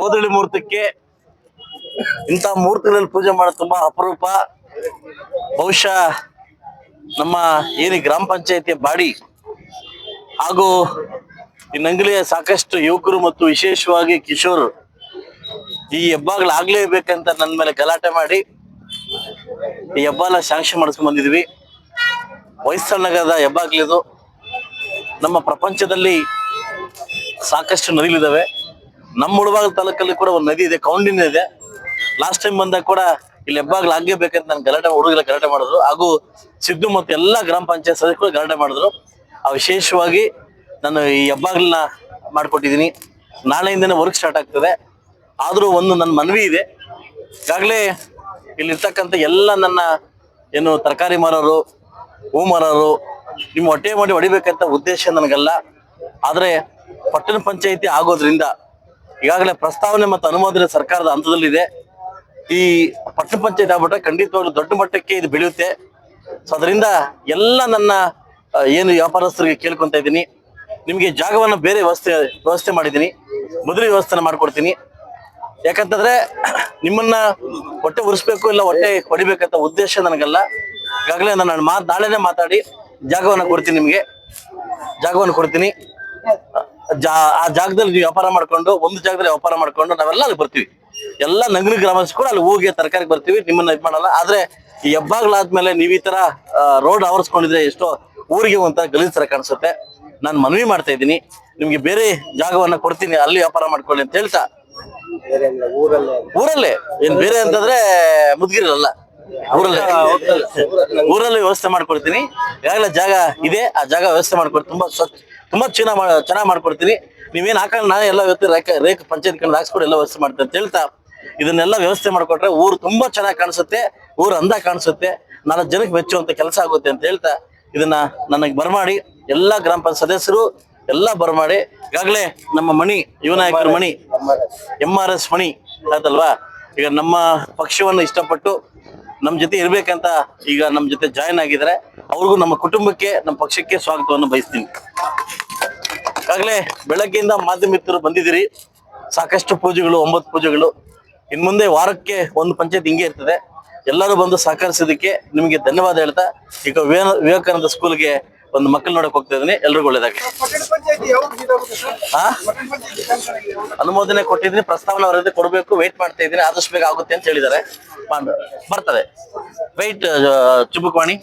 ಕೋದಳಿ ಮೂರ್ತಕ್ಕೆ ಇಂಥ ಮೂರ್ತಿಗಳಲ್ಲಿ ಪೂಜೆ ಮಾಡೋದು ತುಂಬಾ ಅಪರೂಪ. ಬಹುಶಃ ನಮ್ಮ ಏನು ಗ್ರಾಮ ಪಂಚಾಯತಿಯ ಬಾಡಿ ಹಾಗೂ ಈ ನಂಗಲಿಯ ಸಾಕಷ್ಟು ಯುವಕರು ಮತ್ತು ವಿಶೇಷವಾಗಿ ಕಿಶೋರ್ ಈ ಹೆಬ್ಬಾಗ್ಲಾಗ್ಲೇಬೇಕಂತ ನನ್ನ ಮೇಲೆ ಗಲಾಟೆ ಮಾಡಿ ಈ ಹೆಬ್ಬಾಲ ಶಾಂಕ್ಷನ್ ಮಾಡಿಸ್ಕೊಂಡ್ ಬಂದಿದ್ವಿ. ನಗರದ ಹೆಬ್ಬಾಗ್ಲಿದು ನಮ್ಮ ಪ್ರಪಂಚದಲ್ಲಿ ಸಾಕಷ್ಟು ನದಿಗಳಿದಾವೆ. ನಮ್ಮ ಮುಳಬಾಗ ತಾಲೂಕಲ್ಲಿ ಕೂಡ ಒಂದು ನದಿ ಇದೆ ಕೌಂಡಿನ ಇದೆ. ಲಾಸ್ಟ್ ಟೈಮ್ ಬಂದಾಗ ಕೂಡ ಇಲ್ಲಿ ಹೆಬ್ಬಾಗ್ಲು ಆಗ್ಲೇಬೇಕಂತ ನಾನು ಗಲಾಟೆ ಹುಡುಗರ ಗಲಾಟೆ ಮಾಡಿದ್ರು. ಹಾಗೂ ಸಿದ್ದು ಮತ್ತು ಎಲ್ಲ ಗ್ರಾಮ ಪಂಚಾಯತ್ ಸದಸ್ಯರು ಗಲಾಟೆ ಮಾಡಿದ್ರು. ಆ ವಿಶೇಷವಾಗಿ ನಾನು ಈ ಹೆಬ್ಬಾಗ್ಲನ್ನ ಮಾಡಿಕೊಟ್ಟಿದ್ದೀನಿ. ನಾಳೆಯಿಂದನೇ ವರ್ಕ್ ಸ್ಟಾರ್ಟ್ ಆಗ್ತದೆ. ಆದರೂ ಒಂದು ನನ್ನ ಮನವಿ ಇದೆ. ಈಗಾಗಲೇ ಇಲ್ಲಿರ್ತಕ್ಕಂಥ ಎಲ್ಲ ನನ್ನ ಏನು ತರಕಾರಿ ಮಾರೋರು, ಹೂ ಮಾರೋರು, ನಿಮ್ಮ ಹೊಟ್ಟೆ ಮಾಡಿ ಹೊಡಿಬೇಕಂತ ಉದ್ದೇಶ ನನಗಲ್ಲ. ಆದರೆ ಪಟ್ಟಣ ಪಂಚಾಯಿತಿ ಆಗೋದ್ರಿಂದ ಈಗಾಗಲೇ ಪ್ರಸ್ತಾವನೆ ಮತ್ತು ಅನುಮೋದನೆ ಸರ್ಕಾರದ ಹಂತದಲ್ಲಿದೆ. ಈ ಪಟ್ಟಣ ಪಂಚಾಯತ್ ಆಗ್ಬಿಟ್ರೆ ಖಂಡಿತವಾಗ್ಲೂ ದೊಡ್ಡ ಮಟ್ಟಕ್ಕೆ ಇದು ಬೆಳೆಯುತ್ತೆ ಸೊ ಅದರಿಂದ ಎಲ್ಲ ನನ್ನ ಏನು ವ್ಯಾಪಾರಸ್ಥರಿಗೆ ಕೇಳ್ಕೊತಾ ಇದ್ದೀನಿ. ನಿಮಗೆ ಜಾಗವನ್ನು ಬೇರೆ ವ್ಯವಸ್ಥೆ ವ್ಯವಸ್ಥೆ ಮಾಡಿದ್ದೀನಿ. ಮೊದಲು ವ್ಯವಸ್ಥೆನ ಮಾಡಿಕೊಡ್ತೀನಿ. ಯಾಕಂತಂದ್ರೆ ನಿಮ್ಮನ್ನ ಹೊಟ್ಟೆ ಉರಿಸ್ಬೇಕು ಇಲ್ಲ ಹೊಟ್ಟೆ ಹೊಡಿಬೇಕಂತ ಉದ್ದೇಶ ನನಗಲ್ಲ. ಈಗಾಗಲೇ ನಾನು ಮಾತು, ನಾಳೆನೇ ಮಾತಾಡಿ ಜಾಗವನ್ನು ಕೊಡ್ತೀನಿ ನಿಮಗೆ. ಜಾಗವನ್ನು ಕೊಡ್ತೀನಿ. ಜಾ, ಆ ಜಾಗದಲ್ಲಿ ನೀವು ವ್ಯಾಪಾರ ಮಾಡ್ಕೊಂಡು, ಒಂದು ಜಾಗದಲ್ಲಿ ವ್ಯಾಪಾರ ಮಾಡ್ಕೊಂಡು ನಾವೆಲ್ಲ ಅಲ್ಲಿ ಬರ್ತೀವಿ. ಎಲ್ಲ ನಗರ ಗ್ರಾಮಸ್ಥರು ಕೂಡ ಅಲ್ಲಿ ಹೋಗಿ ತರಕಾರಿ ಬರ್ತೀವಿ, ನಿಮ್ಮನ್ನ ಇದು ಮಾಡಲ್ಲ. ಆದ್ರೆ ಈ ಹೆಬ್ಬಾಗ್ಲಾದ್ಮೇಲೆ ನೀವು ಈ ತರ ರೋಡ್ ಆವರಿಸ್ಕೊಂಡಿದ್ರೆ ಎಷ್ಟೋ ಊರಿಗೆ ಒಂಥರ ಗಲೀಜ್ ತರ ಕಾಣಿಸುತ್ತೆ. ನಾನು ಮನವಿ ಮಾಡ್ತಾ ಇದ್ದೀನಿ. ನಿಮ್ಗೆ ಬೇರೆ ಜಾಗವನ್ನ ಕೊಡ್ತೀನಿ, ಅಲ್ಲಿ ವ್ಯಾಪಾರ ಮಾಡ್ಕೊಳ್ಳಿ ಅಂತ ಹೇಳ್ತಾ. ಊರಲ್ಲೇ? ಏನ್ ಬೇರೆ ಅಂತಂದ್ರೆ ಮುದ್ಗಿರಲ್ಲ. ಊರಲ್ಲೇ. ಊರಲ್ಲಿ ವ್ಯವಸ್ಥೆ ಮಾಡ್ಕೊಡ್ತೀನಿ. ಈಗಾಗಲೇ ಜಾಗ ಇದೆ, ಆ ಜಾಗ ವ್ಯವಸ್ಥೆ ಮಾಡ್ಕೊಡ್ತೀನಿ ತುಂಬಾ ಸ್ವಚ್ಛ ತುಂಬಾ ಚೆನ್ನಾಗಿ ಚೆನ್ನಾಗಿ ಮಾಡ್ಕೊಡ್ತೀನಿ ನೀವೇನು ಹಾಕೊಂಡು ನಾನು ಎಲ್ಲ ವ್ಯವಸ್ಥೆ ರೇಖ ರೇಖ ಪಂಚಾಯತ್ ಕಂಡು ಹಾಕ್ಸ್ಕೊಂಡು ಎಲ್ಲ ವ್ಯವಸ್ಥೆ ಮಾಡ್ತೀನಿ ಅಂತ ಹೇಳ್ತಾ, ಇದನ್ನೆಲ್ಲ ವ್ಯವಸ್ಥೆ ಮಾಡಿಕೊಟ್ರೆ ಊರು ತುಂಬಾ ಚೆನ್ನಾಗಿ ಕಾಣಿಸುತ್ತೆ, ಊರು ಅಂದ ಕಾಣಿಸುತ್ತೆ, ನಾಲ್ಕು ಜನಕ್ಕೆ ಮೆಚ್ಚುವಂತ ಕೆಲಸ ಆಗುತ್ತೆ ಅಂತ ಹೇಳ್ತಾ, ಇದನ್ನ ನನಗೆ ಬರಮಾಡಿ, ಎಲ್ಲಾ ಗ್ರಾಮ ಪಂಚಾಯತ್ ಸದಸ್ಯರು ಎಲ್ಲ ಬರಮಾಡಿ, ಈಗಾಗಲೇ ನಮ್ಮ Mani ಯುವನಾಯಕರ Mani M R S Mani, ಆಯ್ತಲ್ವಾ? ಈಗ ನಮ್ಮ ಪಕ್ಷವನ್ನು ಇಷ್ಟಪಟ್ಟು ನಮ್ಮ ಜೊತೆ ಇರ್ಬೇಕಂತ ಈಗ ನಮ್ಮ ಜೊತೆ ಜಾಯಿನ್ ಆಗಿದ್ದಾರೆ, ಅವ್ರಿಗೂ ನಮ್ಮ ಕುಟುಂಬಕ್ಕೆ, ನಮ್ಮ ಪಕ್ಷಕ್ಕೆ ಸ್ವಾಗತವನ್ನು ಬಯಸ್ತೀನಿ. ಈಗಾಗಲೇ ಬೆಳಗ್ಗೆಯಿಂದ ಮಾಧ್ಯಮಿತರು ಬಂದಿದ್ದೀರಿ. ಸಾಕಷ್ಟು ಪೂಜೆಗಳು ಒಂಬತ್ತು ಪೂಜೆಗಳು. ಇನ್ ಮುಂದೆ ವಾರಕ್ಕೆ ಒಂದು ಪಂಚಾಯತ್ ಹಿಂಗೆ ಇರ್ತದೆ. ಎಲ್ಲರೂ ಬಂದು ಸಹಕರಿಸಿದ್ದಕ್ಕೆ ನಿಮಗೆ ಧನ್ಯವಾದ ಹೇಳ್ತಾ ಈಗ ವಿವೇಕ- ವಿವೇಕಾನಂದ ಸ್ಕೂಲ್ಗೆ ಒಂದು ಮಕ್ಕಳು ನೋಡಕ್ ಹೋಗ್ತಾ ಇದ್ದೀನಿ. ಎಲ್ರಿಗೂ ಒಳ್ಳೇದಾಗಿ ಅನುಮೋದನೆ ಕೊಟ್ಟಿದ್ದೀನಿ ಪ್ರಸ್ತಾವನೆ ಅವರದ್ದು ಕೊಡಬೇಕು ವೇಟ್ ಮಾಡ್ತಾ ಇದ್ದೀನಿ ಆದಷ್ಟು ಬೇಗ ಆಗುತ್ತೆ ಅಂತ ಹೇಳಿದ್ದಾರೆ. ಬರ್ತದೆ. ವೆಯ್ಟ್ ಚುಬುಕ್ವಾಣಿ